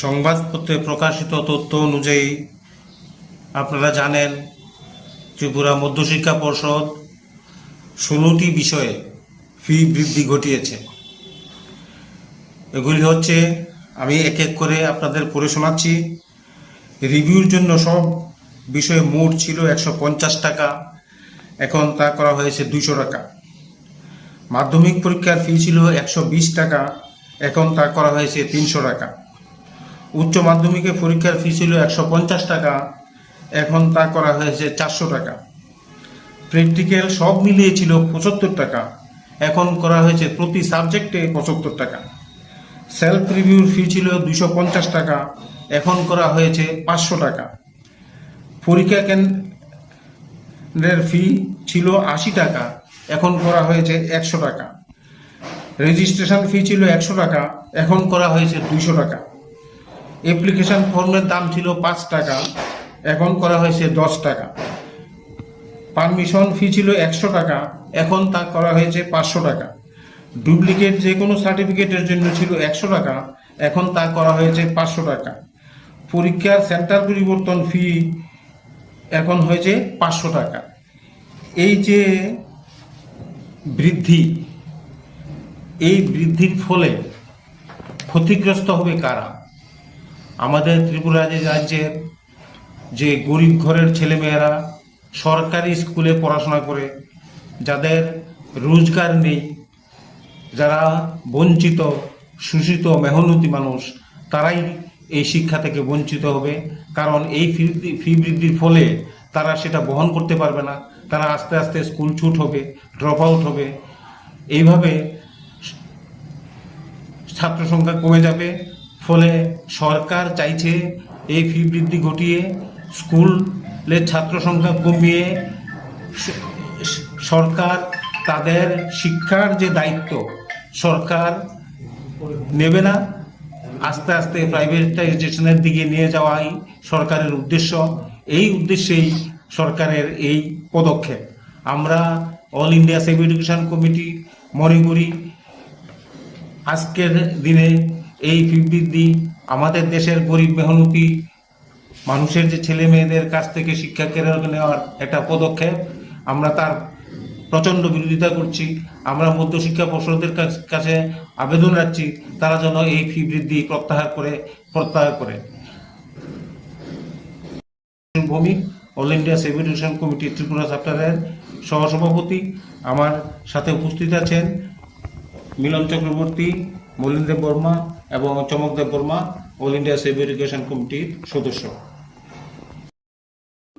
সংবাদপত্রে প্রকাশিত তথ্য অনুযায়ী আপনারা জানেন, ত্রিপুরা মধ্যশিক্ষা পর্ষদ ষোলোটি বিষয়ে ফি বৃদ্ধি ঘটিয়েছে। এগুলি হচ্ছে, আমি এক এক করে আপনাদের পড়ে শোনাচ্ছি। রিভিউর জন্য সব বিষয়ে মোট ছিল একশো পঞ্চাশ টাকা, এখন তা করা হয়েছে দুশো টাকা। মাধ্যমিক পরীক্ষার ফি ছিল একশো বিশ টাকা, এখন তা করা হয়েছে তিনশো টাকা। উচ্চ মাধ্যমিকের পরীক্ষার ফি ছিল একশো পঞ্চাশ টাকা, এখন তা করা হয়েছে চারশো টাকা। প্র্যাকটিক্যাল সব মিলিয়ে ছিল পঁচাত্তর টাকা, এখন করা হয়েছে প্রতি সাবজেক্টে পঁচাত্তর টাকা। সেলফ রিভিউর ফি ছিল দুশো পঞ্চাশ টাকা, এখন করা হয়েছে পাঁচশো টাকা। পরীক্ষা কেন্দ্রের ফি ছিল আশি টাকা, এখন করা হয়েছে একশো টাকা। রেজিস্ট্রেশন ফি ছিল একশো টাকা, এখন করা হয়েছে দুইশো টাকা। অ্যাপ্লিকেশন ফর্মের দাম ছিল পাঁচ টাকা, এখন করা হয়েছে দশ টাকা। পারমিশন ফি ছিল একশো টাকা, এখন তা করা হয়েছে পাঁচশো টাকা। ডুপ্লিকেট যে কোনো সার্টিফিকেটের জন্য ছিল একশো টাকা, এখন তা করা হয়েছে পাঁচশো টাকা। পরীক্ষার সেন্টার পরিবর্তন ফি এখন হয়েছে পাঁচশো টাকা। এই যে বৃদ্ধি, এই বৃদ্ধির ফলে ক্ষতিগ্রস্ত হবে কারা? আমাদের ত্রিপুরা রাজ্যের যে গরিব ঘরের ছেলেমেয়েরা সরকারি স্কুলে পড়াশোনা করে, যাদের রোজগার নেই, যারা বঞ্চিত, শোষিত, মেহনতি মানুষ, তারাই এই শিক্ষা থেকে বঞ্চিত হবে। কারণ এই ফি ফি বৃদ্ধির ফলে তারা সেটা বহন করতে পারবে না। তারা আস্তে আস্তে স্কুল ছুট হবে ড্রপ আউট হবে। এইভাবে ছাত্র সংখ্যা কমে যাবে। ফলে সরকার চাইছে এই ফি বৃদ্ধি ঘটিয়ে স্কুলের ছাত্র সংখ্যা কমিয়ে সরকার তাদের শিক্ষার যে দায়িত্ব, সরকার নেবে না। আস্তে আস্তে প্রাইভেটাইজেশনের দিকে নিয়ে যাওয়াই সরকারের উদ্দেশ্য। এই উদ্দেশ্যেই সরকারের এই পদক্ষেপ। আমরা all India save education committee মনে করি, আজকের দিনে এই বৃদ্ধি আমাদের দেশের গরিব মেহনতি মানুষের যে ছেলে মেয়েদের কাছ থেকে শিক্ষা কেড়ে নেওয়ার একটা পদক্ষেপ, আমরা তার প্রচণ্ড বিরোধিতা করছি। আমরা মধ্যশিক্ষা পর্ষদের কাছ- আবেদন রাখছি, তারা যেন এই ফি বৃদ্ধি প্রত্যাহার করে প্রত্যাহার করে। ভূমি, all India save education committee Tripura চ্যাপ্টারের সহসভাপতি আমার সাথে উপস্থিত আছেন। মিলন চক্রবর্তী মলিনদেব বর্মা এবং Chamakdev Barma all India save education কমিটির সদস্য।